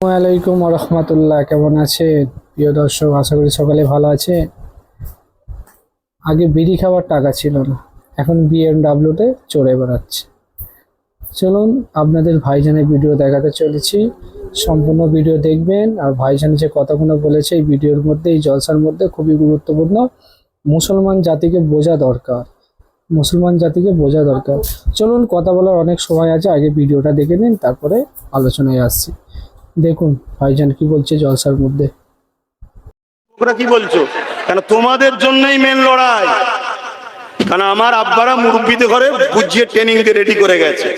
আসসালামাইকুম রহমতুল্লাহ কেমন আছেন? প্রিয় দর্শক, আশা করি সকালে ভালো আছে আগে বিড়ি খাওয়ার টাকা ছিল না, এখন বিএমডাব্লিউতে চড়ে বেড়াচ্ছে। চলুন, আপনাদের ভাইজানের ভিডিও দেখাতে চলেছি। সম্পূর্ণ ভিডিও দেখবেন, আর ভাইজান যে কথাগুলো বলেছে, এই ভিডিওর মধ্যে, এই জলসার মধ্যে খুবই গুরুত্বপূর্ণ। মুসলমান জাতিকে বোঝা দরকার, মুসলমান জাতিকে বোঝা দরকার। চলুন, কথা বলার অনেক সময় আছে, আগে ভিডিওটা দেখে নিন, তারপরে আলোচনায় আসছি। দেখুন, ভাইজান কি বলছে জলসার মধ্যে? তোমরা কি বলছো? কেন তোমাদের জন্যই মেন লড়াই? কারণ আমার আব্বারা মুরব্বীতে ঘরে বুঝিয়ে ট্রেনিং দিয়ে রেডি করে গেছে।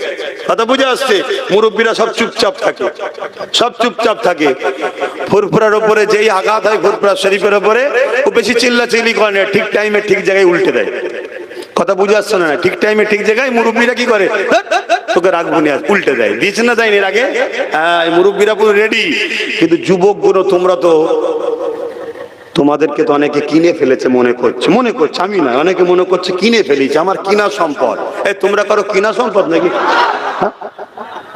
কথা বুঝে আসছে? মুরব্বীরা সব চুপচাপ থাকে। সব চুপচাপ থাকে। ফুরফুরার ওপরে যেই আঘাত হয় ফুরফুরা শরীফের ওপরে, ও বেশি চিল্লা চিল্লি করে না, ঠিক টাইমে ঠিক জায়গায় উল্টে দেয়। কথা বুঝে আসছে না? ঠিক টাইমে ঠিক জায়গায় মুরব্বীরা কি করে? তোকে রাখব না উল্টে দেয়। দিয়েছে না দেয়নি আগে? হ্যাঁ মুরব্বীরা পুরো রেডি কিন্তু যুবকগুলো, তোমরা তো, তোমাদেরকে তো অনেকে কিনে ফেলেছে মনে করছে। মনে করছে, আমি নয়, অনেকে মনে করছে কিনে ফেলেছে, আমার কিনা সম্পদ। এ, তোমরা কারও কিনা সম্পদ নাকি? হ্যাঁ?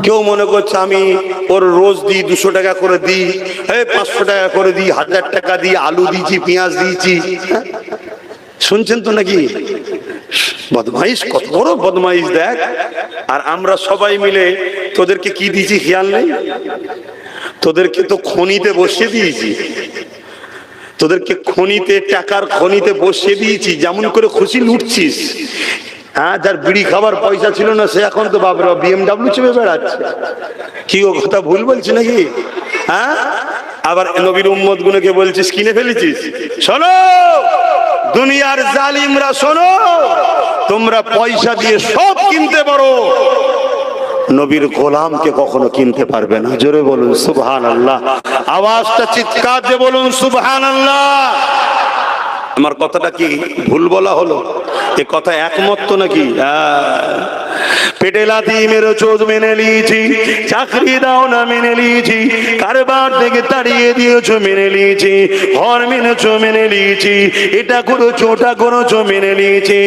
কেউ মনে করছে, আমি ওর রোজ দিই, দুশো টাকা করে দিই এই পাঁচশো টাকা করে দিই, হাজার টাকা দিই, আলু দিয়েছি, পেঁয়াজ দিয়েছি। হ্যাঁ? শুনছেন তো নাকি? বদমাইশ, কত বড় বদমাইশ, দেখ। আর আমরা সবাই মিলে তোদেরকে কি দিয়েছি খেয়াল নেই? তোদেরকে তো খনিতে বসিয়ে দিয়েছি। তোদেরকে খনিতে, টাকার খনিতে বসিয়ে দিয়েছি, যেমন করে খুশি লুটছিস। হ্যাঁ যার বিড়ি খাবার পয়সা ছিল না, সে এখন তো বাবরা বিএমডাব্লিউ চেপে বেড়াচ্ছে। কি ও কথা ভুল বলছি নাকি? হ্যাঁ? আবার নবীর উম্মত গুলোকে বলছিস, কিনে ফেলেছিস? শোনো! দুনিয়ার জালিমরা শোনো, তোমরা পয়সা দিয়ে সব কিনতে পারো। নবীর গোলামকে কখনো কিনতে পারবে না। জোরে বলুন সুবহান আল্লাহ আওয়াজটা চিৎকার দিয়ে বলুন সুবহান আল্লাহ আমার কথাটা কি ভুল বলা হলো? এ কথা একমত তো নাকি। পেটে লাথি মেরে মেনে নিয়েছি, চাকরি দাও না মেনে নিয়েছি, কারবার থেকে তাড়িয়ে দিয়েছ মেনে নিয়েছি মেনেছো মেনে নিয়েছি, এটা মেনে নিয়েছি,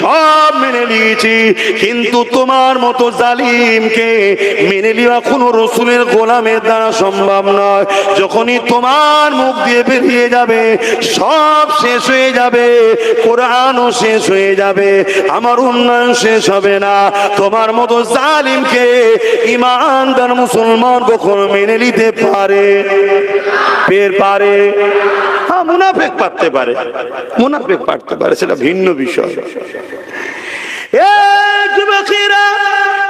সব মেনে নিয়েছি, কিন্তু তোমার মতো জালিমকে মেনে নেওয়া কোনো রসুলের গোলামের দ্বারা সম্ভব নয় যখনই তোমার মুখ দিয়ে বেরিয়ে যাবে, সব শেষ হয়ে যাবে, কোরআনও শেষ হয়ে যাবে। আমার উন্নয়ন শেষ হবে না। তোমার মতো জালিমকে ইমানদার মুসলমান কখনো মেনে নিতে পারে? পের পারে। হ্যাঁ মুনাফেক পারতে পারে। মুনাফেক পারতে পারে, সেটা ভিন্ন বিষয়।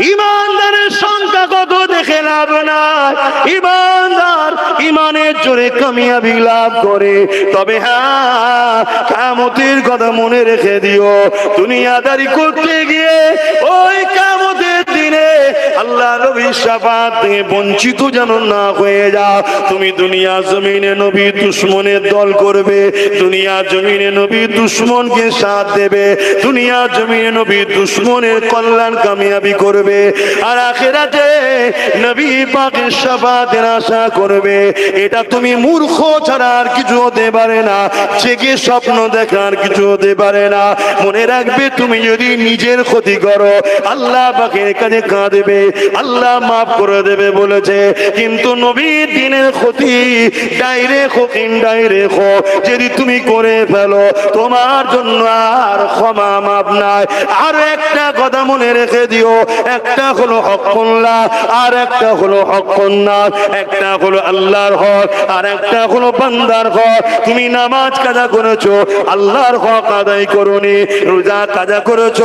ইমানদারের সংখ্যা কত দেখে লাভ না ইমানদার ইমানের জোরে কামিয়াবি লাভ করে। তবে হ্যাঁ কামতির কথা মনে রেখে দিও। দুনিয়াদারি করতে গিয়ে ওই কামতের দিনে আল্লাহ নবীর শাফাত থেকে বঞ্চিত যেন না হয়ে যাও। তুমি দুনিয়া জমিনে নবী দুশ্মনের দল করবে, দুনিয়া জমিনে নবী দুশ্মনকে সাথ দেবে, দুনিয়া জমিনে নবী দুশ্মনের কল্যাণ কামিয়াবি করবে। আর আখেরাতে নবী পাকের শাফাতের আশা করবে। এটা তুমি মূর্খ ছাড়া আর কিছু হতে পারে না, জেগে স্বপ্ন দেখার কিছু হতে পারে না। মনে রাখবে তুমি যদি নিজের ক্ষতি করো, আল্লাহ পাকের কাছে কাঁদবে, আল্লাহ মাফ করে দেবে বলেছে। কিন্তু নবীর দিনের ক্ষতি ডাইরেক্ট হোক ইনডাইরেক্ট হোক, যদি তুমি করে ফেলো, তোমার জন্য আর ক্ষমা মাপ নাই। আর একটা কথা মনে রেখে দিও, একটা হলো হকুল্লাহ আর একটা হলো হকুন্নাস একটা হলো আল্লাহর হক, আর একটা হলো বান্দার হক। তুমি নামাজ কাজা করেছ, আল্লাহর হক আদায় করুনি, রোজা কাজা করেছ,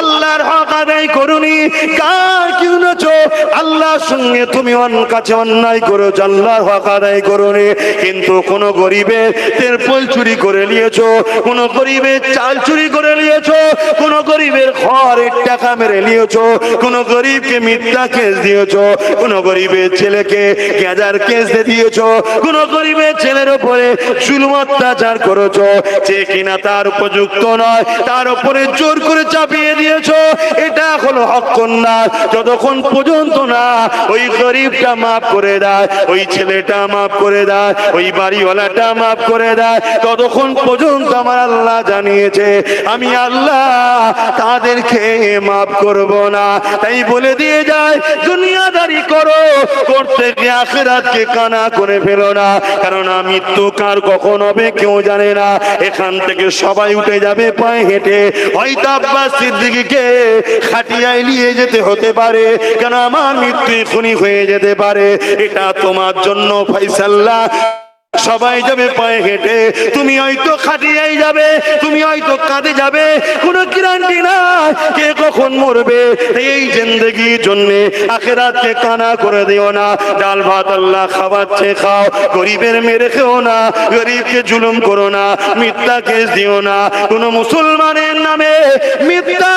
আল্লাহর হক আদায় করুনি, কার আল্লাহর সঙ্গে তুমি কাছে অন্যায় আদায় করুনি কিন্তু কোন গরিবের চুরি করে কোন চাল চুরি করে কোন গরিবের ঘরের টাকা মেরে কোন গরিবকে মিথ্যা কেস কোন গরিবের ছেলেকে গেজার কেস কোন গরিবের ছেলের উপরে জুলুম অত্যাচার করেছ, যে কিনা তার উপযুক্ত নয়, তার উপরে জোর করে চাপিয়ে দিয়েছ, এটা হলো হক যতক্ষণ পর্যন্ত না ওই গরিবটা মাফ করে দেয়, ওই ছেলেটা মাফ করে দেয়, ওই বাড়িওয়ালাটা মাফ করে দেয়, ততক্ষণ পর্যন্ত আমার আল্লাহ জানিয়েছে, আমি আল্লাহ তাদেরকে মাফ করব না। তাই বলে দিয়ে যায়, দুনিয়াদারি করো করতে গিয়ে আখেরাতকে কানা করে ফেলো না। কারণ মৃত্যু কার কখন হবে কেউ জানে না। এখান থেকে সবাই উঠে যাবে পায়ে হেঁটে। হয়তো আব্বাস সিদ্দিকীকে খাটিয়ায় নিয়ে যেতে হতে পারে। কেন আমার মৃত্যু এখনই হয়ে যেতে পারে? এটা তোমার জন্য ফাইসাল্লাহ সবাই যাবে পায়ে হেঁটে। তুমি হয়তো খাটিয়াই যাবে, তুমি হয়তো কাঁদে যাবে। কোনো গ্যারান্টি না কে কখন মরবে। এই জিন্দগির জন্য আখেরাতকে কানা করে দিও না। ডাল ভাত আল্লাহ খাওয়াচ্ছে, খাও। গরিবের মেরে খেও না, গরিবকে জুলুম করো না, মিথ্যা কেস দিও না। কোন মুসলমানের নামে মিথ্যা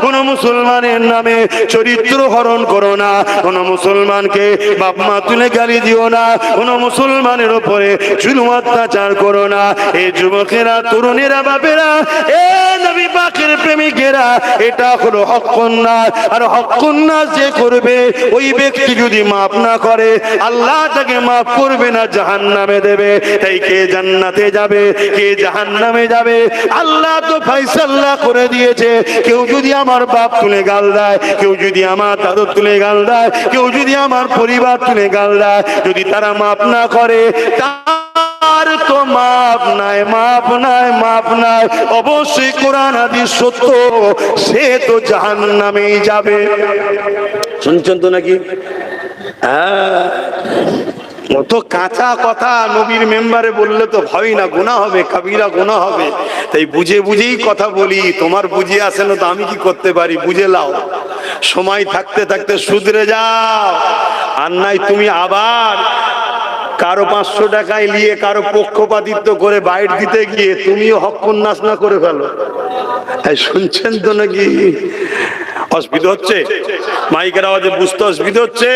কোন মুসলমানের নামে চরিত্র হরণ করো না। কোন মুসলমানকে বাপ মা তুলে গালি দিও না। কোন মুসলমানের উপরে জুলুম অত্যাচার করো না। এই যুবকেরা, তরুণেরা, বাপেরা, এ নবী পাকের প্রেমিকেরা, এটা হলো হক কন্যা। আর হক কন্যা যে করবে, ওই ব্যক্তি যদি মাফ না করে, আল্লাহ তাকে মাফ করবে না জাহান নামে দেবে। তাই কে জান্নাতে যাবে, কে জাহান নামে যাবে? আল্লাহ তো ফাইসাল্লাহ করে দিয়েছে। কেউ যদি আমার বাপ তুলে গাল দেয়, কেউ যদি আমার দাদু তুলে গাল দেয়, কেউ যদি আমার পরিবার তুলে গাল দেয়, যদি তারা মাফ না করে, তার তো মাপ নাই মাপ নাই মাপ নাই। অবশ্যই কোরআন আদি সত্য, সে তো জাহান নামেই যাবে। শুনছেন তো নাকি? হ্যাঁ। অত কাঁচা কথা নবীর মেম্বারে বললে তো ভয় না গুণা হবে, কাবিরা গুণা হবে। তাই বুঝে বুঝেই কথা বলি, তোমার বুঝে আসে না তো আমি কি করতে পারি, বুঝে লাও। সময় থাকতে থাকতে শুধরে যাও। আর নাই তুমি আবার কারও পাঁচশো টাকায় নিয়ে কারও পক্ষপাতিত্ব করে বাইর দিতে গিয়ে তুমিও হক নাশ না করে ফেলো। তাই শুনছেন তো নাকি? অসুবিধা হচ্ছে? মাইকের আওয়াজে বুঝতে অসুবিধা হচ্ছে?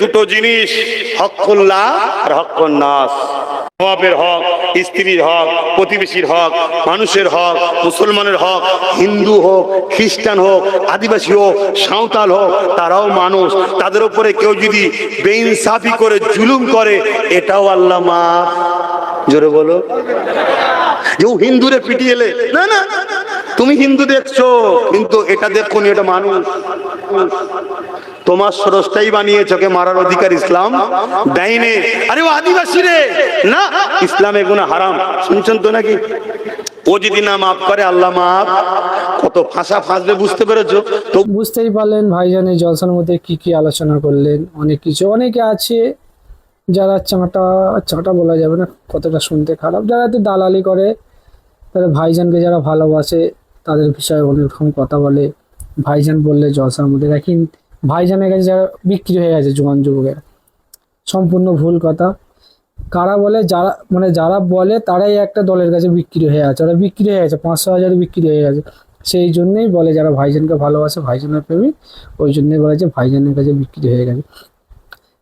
দুটো জিনিস হকুল্লাহ আর হকুন নাস বাপের হক স্ত্রীর হক প্রতিবেশীর হক মানুষের হক মুসলমানের হক হিন্দু হোক খ্রিস্টান হোক আদিবাসী হোক সাঁওতাল হোক তারাও মানুষ তাদের উপরে কেউ যদি বেইনসাফি করে জুলুম করে এটাও আল্লাহ মা জোরে বলো ও হিন্দুরে পিটিয়েলে না না তুমি হিন্দু দেখছ কিন্তু এটা দেখো এটা মানুষ তোমার স্রষ্টাই বানিয়েছে ওকে মারার অধিকার ইসলাম দেয়নি আরে ও আদিবাসী রে। না ইসলামে গুণা হারাম। শুনছেন তো নাকি? ও যদি না মাফ করে আল্লাহ মাফ। কত ফাঁসা ফাঁসবে বুঝতে পেরেছ? তো বুঝতেই পারলেন ভাইজান এই জলসার মধ্যে কি কি আলোচনা করলেন অনেক কিছু। অনেকে আছে যারা চাঁটা চাঁটা বলা যাবে না কতটা শুনতে খারাপ। যারা একটু দালালি করে তারা ভাইজানকে যারা ভালোবাসে তাদের বিষয়ে অনেক রকম কথা বলে। ভাইজান বললে জলসার মধ্যে দেখেন ভাইজানের কাছে যারা বিক্রি হয়ে গেছে জোয়ান যুবকেরা, সম্পূর্ণ ভুল কথা। কারা বলে? যারা মানে যারা বলে তারাই একটা দলের কাছে বিক্রি হয়ে আছে। ওরা বিক্রি হয়ে গেছে, পাঁচশো হাজারে বিক্রি হয়ে গেছে। সেই জন্যই বলে যারা ভাইজানকে ভালোবাসে, ভাইজানের প্রেমিক, ওই জন্যই বলে যে ভাইজানের কাছে বিক্রি হয়ে গেছে।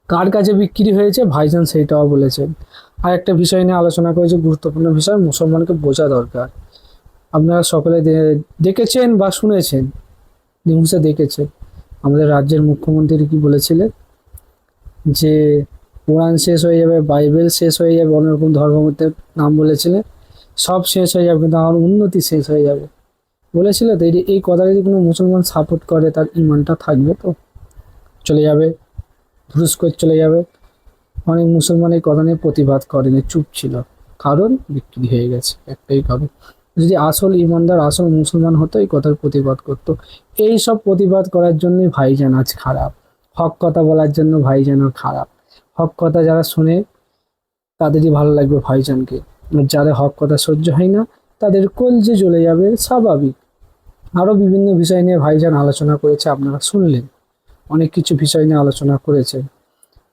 কার কাছে বিক্রি হয়েছে? ভাইজান সেইটাও বলেছেন আর একটা বিষয় নিয়ে আলোচনা করেছে, গুরুত্বপূর্ণ বিষয়, মুসলমানকে বোঝা দরকার। আপনারা সকলে দেখেছেন বা শুনেছেন? নিউজে দেখেছেন আমাদের রাজ্যের মুখ্যমন্ত্রী কি বলেছিলেন যে কোরআন শেষ হয়ে যাবে, বাইবেল শেষ হয়ে যাবে, অনেক রকম ধর্মমতের নাম বলেছিলেন সব শেষ হয়ে যাবে, কিন্তু আমার উন্নতি শেষ হয়ে যাবে। বলেছিল তো, এই- কথা যদি কোনো মুসলমান সাপোর্ট করে, তার ইমানটা থাকবে তো? চলে যাবে ধুরুস করে চলে যাবে। অনেক মুসলমান এই কথা নিয়ে প্রতিবাদ করেনি, চুপ ছিল। কারণ বিক্রি হয়ে গেছে, একটাই কারণ। যদি আসল ইমানদার, আসল মুসলমান হতো, এই কথার প্রতিবাদ করতো। এই সব প্রতিবাদ করার জন্যই ভাইজান আজ খারাপ। হক কথা বলার জন্য ভাইজান খারাপ। হক কথা যারা শুনে তাদেরই ভালো লাগবে ভাইজানকে। যাদের হক কথা সহ্য হয় না, তাদের কলজে জ্বলে যাবে স্বাভাবিক। আরও বিভিন্ন বিষয় নিয়ে ভাইজান আলোচনা করেছে, আপনারা শুনলেন। অনেক কিছু বিষয় নিয়ে আলোচনা করেছে।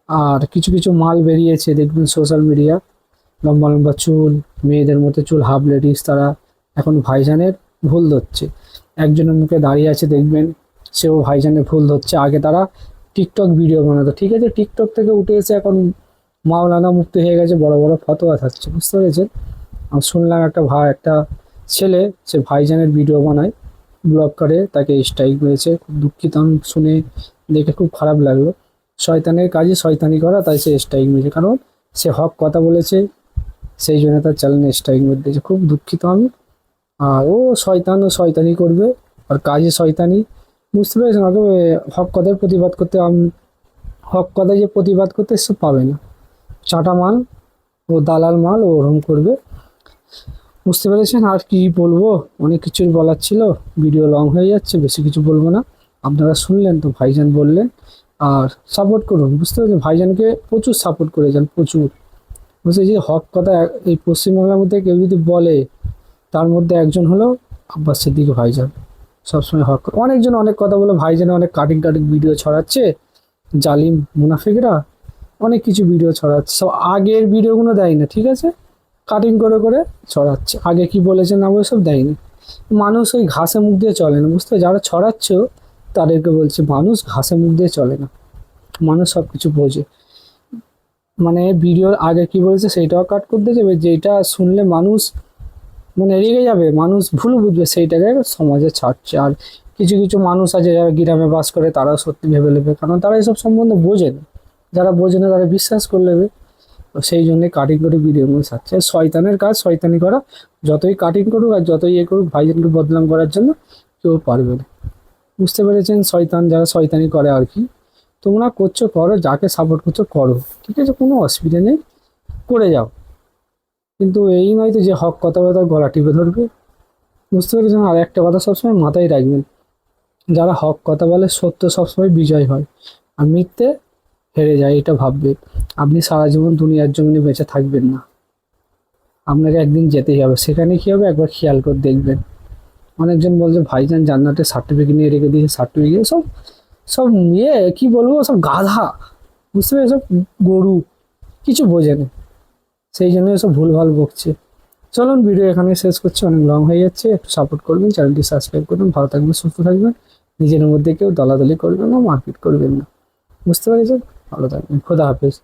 আর কিছু কিছু মাল বেরিয়েছে, দেখবেন সোশ্যাল মিডিয়া লম্বা লম্বা চুল, মেয়েদের মতো চুল হাফ লেডিস তারা এখন ভাইজানের ভুল ধরছে। একজনের মুখে দাঁড়িয়ে আছে, দেখবেন সেও ভাইজানের ভুল ধরছে। আগে তারা টিকটক ভিডিও বানাতো, ঠিক আছে? টিকটক থেকে উঠে এসে এখন মাওলানা মুক্ত হয়ে গেছে, বড় বড় ফতোয়া থাকছে, বুঝতে পেরেছেন? আমি শুনলাম একটা ভাই একটা ছেলে, সে ভাইজানের ভিডিও বানায়, ব্লগ করে, তাকে স্ট্রাইক মেরেছে। খুব দুঃখিত, আমি শুনে দেখে খুব খারাপ লাগল। শয়তানের কাজে শয়তানি করা, তাই সে স্ট্রাইক মেরেছে। কারণ সে হক কথা বলেছে, সেই জন্য তার চ্যানেলে স্ট্রাইক মেরে দিয়েছে। খুব দুঃখিত আমি। আর ও শয়তান, ও শয়তানি করবে। আর কাজে শয়তানি। বুঝতে পেরেছেন? ওকে হক কথার প্রতিবাদ করতে হক কথায় যে প্রতিবাদ করতে সে পাবে না। চাটা মাল, ও দালাল মাল, ও ওরম করবে। বুঝতে পেরেছেন? আর কি বলব? অনেক কিছুই বলার ছিল। ভিডিও লং হয়ে যাচ্ছে, বেশি কিছু বলব না। আপনারা শুনলেন তো, ভাইজান বললেন। আর সাপোর্ট করুন। বুঝতে পেরেছেন? ভাইজানকে প্রচুর সাপোর্ট করে যান প্রচুর। বুঝতে যে হক কথা এই পশ্চিমবাংলার মধ্যে কেউ যদি বলে তার মধ্যে একজন হলো আব্বাস সিদ্দিক ভাইজান। সবসময় হক অনেকজন অনেক কথা বলে, ভাইজানে অনেক কাটিং কাটিং ভিডিও ছড়াচ্ছে, জালিম, মুনাফিকরা অনেক কিছু ভিডিও ছড়াচ্ছে। সব আগের ভিডিওগুলো দেয় না ঠিক আছে? কাটিং করে করে ছড়াচ্ছে। আগে কি বলেছে না বলে সব দেয়নি। মানুষ ওই ঘাসে মুখ দিয়ে চলে না, বুঝতে? যারা ছড়াচ্ছ, তাদেরকে বলছে, মানুষ ঘাসে মুখ দিয়ে চলে না। মানুষ সব কিছু বোঝে। মানে ভিডিওর আগে কি বলেছে, সেইটাও কাট করতে যাবে যেটা শুনলে মানুষ মানে রেগে যাবে। মানুষ ভুল বুঝবে সেইটাকে সমাজে ছাড়ছে। আর কিছু কিছু মানুষ আছে যারা গ্রামে বাস করে, তারাও সত্যি ভেবে নেবে। কারণ তারা এসব সম্বন্ধে বোঝে না। যারা বোঝে না, তারা বিশ্বাস করে নেবে। সেই জন্যে কাটিং করে ভিডিওগুলো ছাড়ছে। শয়তানের কাজ শয়তানি করা। যতই কাটিং করুক আর যতই ইয়ে করুক ভাইজানকে বদনাম করার জন্য কেউ পারবে না। বুঝতে পেরেছেন শয়তান? যারা শয়তানি করে আর কি। তোমরা করছ, করো। যাকে সাপোর্ট করছ, করো। ঠিক আছে? কোনো অসুবিধা নেই। করে যাও। কিন্তু এই নয় তো যে হক, কথা কথা গলা টিপে ধরবে। বুঝতে পেরেছেন আর একটা কথা সবসময় মাথায় রাখবেন, যারা হক, কথা বলে সত্য সবসময় বিজয় হয় আর মিথ্যে হেরে যায়, এটা ভাববে। আপনি সারা জীবন দুনিয়ার জমিনে বেঁচে থাকবেন না। আপনাকে একদিন যেতেই হবে। সেখানে কী হবে? একবার খেয়াল করে দেখবেন। অনেকজন বলছে, ভাইজান জান্নাতের সার্টিফিকেট নিয়ে রেখে দিয়েছে সার্টিফিকেট সব সব নিয়ে, কি বলব, সব গাধা। বুঝতে পেরেছ? সব গরু, কিছু বোঝে না। সেই জন্য এসব ভুলভাল বকছে। চলুন ভিডিও এখানে শেষ করছি, অনেক লং হয়ে যাচ্ছে। একটু সাপোর্ট করবেন চ্যানেলটি সাবস্ক্রাইব করবেন ভালো থাকবেন, সুস্থ থাকবেন। নিজের মধ্যে কেউ দলাদলি করবেন না, মারপিট করবেন না। বুঝতে পারছেন? ভালো থাকবেন। খোদা হাফেজ।